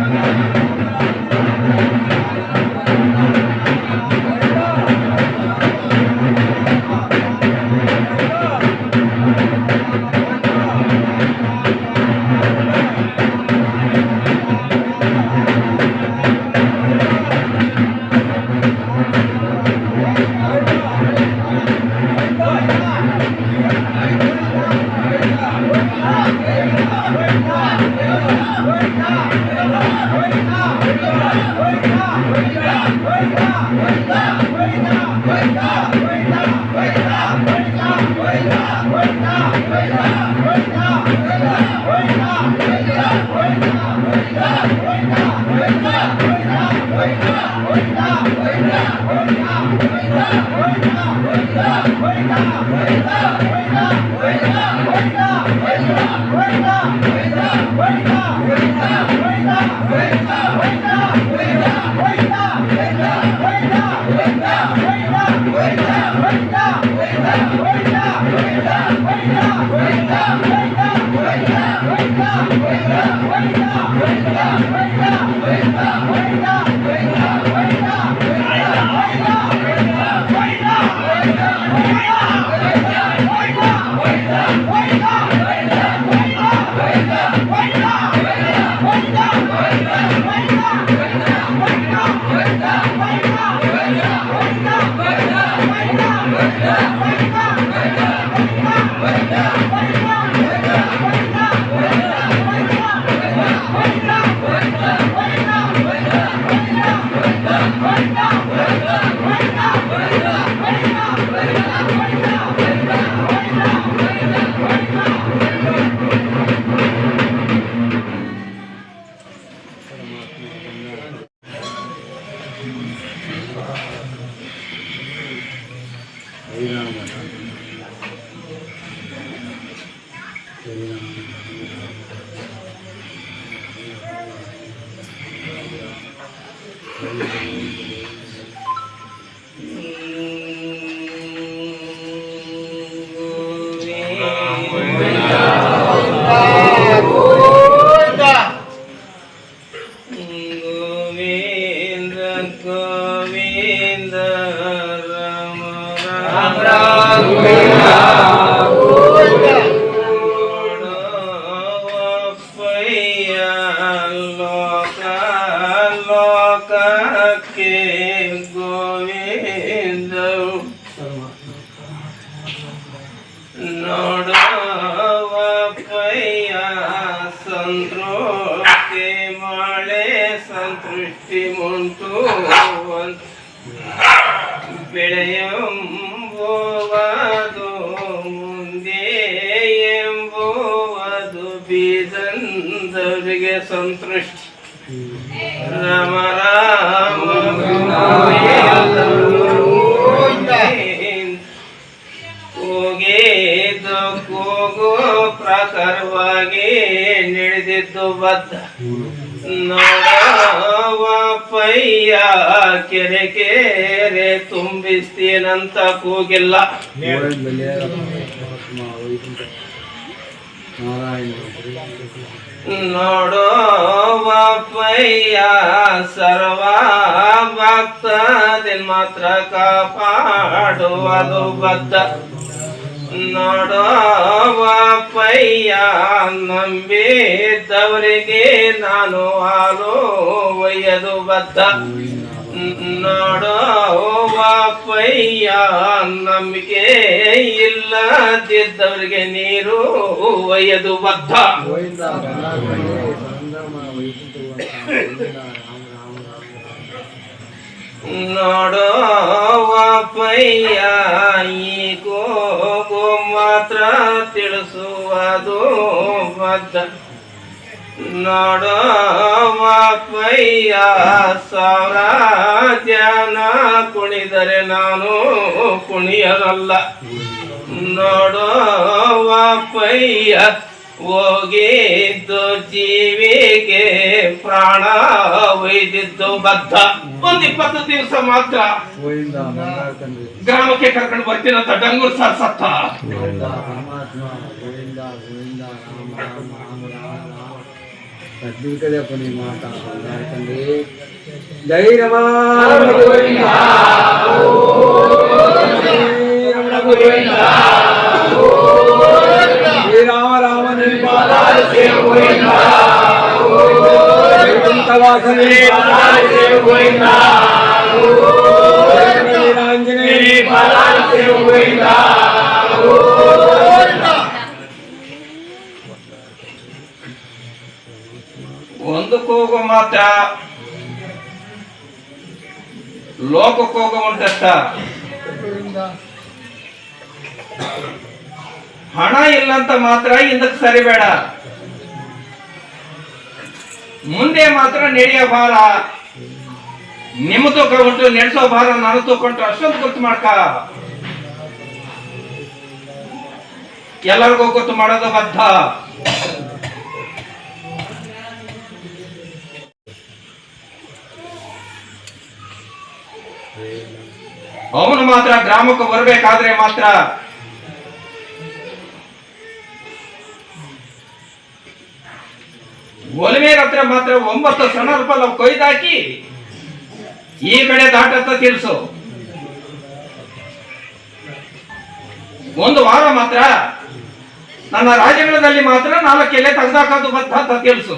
Yeah. Wake up! శ్రీరామట Srirama Rama ಬೀಜಂದರಿಗೆ ಸಂತೃಷ್ಟಿ. Rama. ಕೂಗಿದ್ದು ಕೂಗು ಪ್ರಕಾರವಾಗಿ ನಡೆದಿದ್ದು ಬದ್ಧ. ನೋಡವ ಪೈಯ ಕೆರೆ ಕೆರೆ ತುಂಬಿಸ್ತೀನಂತ ಕೂಗಿಲ್ಲ. ನೋಡೋವ ಪಯ್ಯ ಸರ್ವ ಭಕ್ತದಿಲ್ ಮಾತ್ರ ಕಾಪಾಡುವುದು ಬದ್ಧ. ನೋಡೋವ ಪಯ್ಯ ನಂಬಿದವರಿಗೆ ನಾನು ಹಾಲು ಒಯ್ಯದು ಬದ್ಧ. ನೋಡೋವ ಪಯ್ಯ ನಂಬಿಕೆ ಇಲ್ಲದಿದ್ದವರಿಗೆ ನೀರು ಒಯ್ಯದು ಬದ್ಧ. ನೋಡೋವ ಪಯ್ಯ ಈ ಮಾತ್ರ ತಿಳಿಸುವುದು ಬದ್ಧ. ನೋಡೋವ ಸಾರ ಸಾವಿರ ಜನ ಕುಣಿದರೆ ನಾನು ಕುಣಿಯರಲ್ಲ ನೋಡೋವ ಪಯ್ಯ ಹೋಗಿದ್ದು ಜೀವಿಗೆ ಪ್ರಾಣ ಒಯ್ದಿದ್ದು ಬದ್ಧ. ಒಂದ್ ಇಪ್ಪತ್ತು ದಿವಸ ಮಾತ್ರ ಗ್ರಾಮಕ್ಕೆ ಕರ್ಕೊಂಡು ಬರ್ತೀನಂತ ಡಂಗೂರ್ ಸರ್ ಸತ್ತ. దిగుతుందప్ప నీ మాట బంగారు తండ్రి జై రమణ గోవింద జై రమణ గోవింద శ్రీరామ రామ నిర్మాణాలు ಒಂದು ಕೂಗು ಮಾತ್ರ. ಲೋಕ ಕೂಗು ಉಂಟಷ್ಟ ಹಣ ಇಲ್ಲಂತ ಮಾತ್ರ ಹಿಂದಕ್ಕೆ ಸರಿಬೇಡ. ಮುಂದೆ ಮಾತ್ರ ನಡೆಯೋ ಭಾರ. ನಿಮ್ಮ ತೂಕ ಉಂಟು ನಡೆಸೋ ಭಾರ ನಾನು ತೂಕೊಂಡು ಅಷ್ಟೊಂದು ಗೊತ್ತು ಮಾಡ್ಕ. ಎಲ್ಲರಿಗೂ ಗೊತ್ತು ಮಾಡೋದು ಬದ್ಧ ಅವನು ಮಾತ್ರ ಗ್ರಾಮಕ್ಕೆ ಬರಬೇಕಾದ್ರೆ ಮಾತ್ರ. ಒಲಿಮೆ ಹತ್ರ ಮಾತ್ರ ಒಂಬತ್ತು ಸಣ್ಣ ರೂಪಾಯಿ ಕೊಯ್ದಾಕಿ ಈ ಕಡೆ ದಾಟತ್ತ ತಿಳಿಸು ಒಂದು ವಾರ ಮಾತ್ರ ನನ್ನ ರಾಜ್ಯಗಳಲ್ಲಿ ಮಾತ್ರ ನಾಲ್ಕು ಎಲೆ ತೆಗೆದಾಕೋದು ಅಂತ ತಿಳಿಸು